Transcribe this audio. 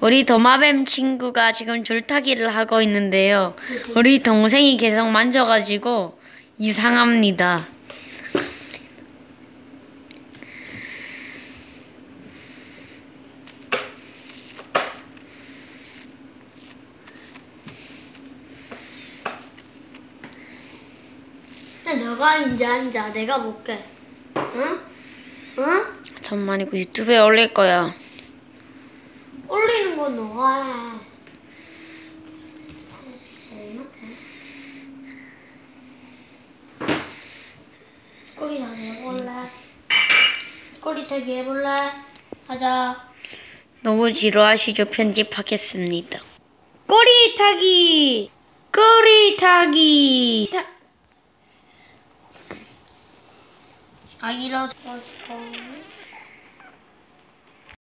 우리 도마뱀 친구가 지금 줄타기를 하고 있는데요. 우리 동생이 계속 만져가지고 이상합니다. 너가 이제 앉아. 내가 볼게. 응? 응? 천만 이거 유튜브에 올릴 거야. 올리는 건 너가 해. 꼬리 타기 해볼래? 꼬리 타기 해볼래? 하자. 너무 지루하시죠? 편집하겠습니다. 꼬리 타기! 꼬리 타기! 아, 일어서.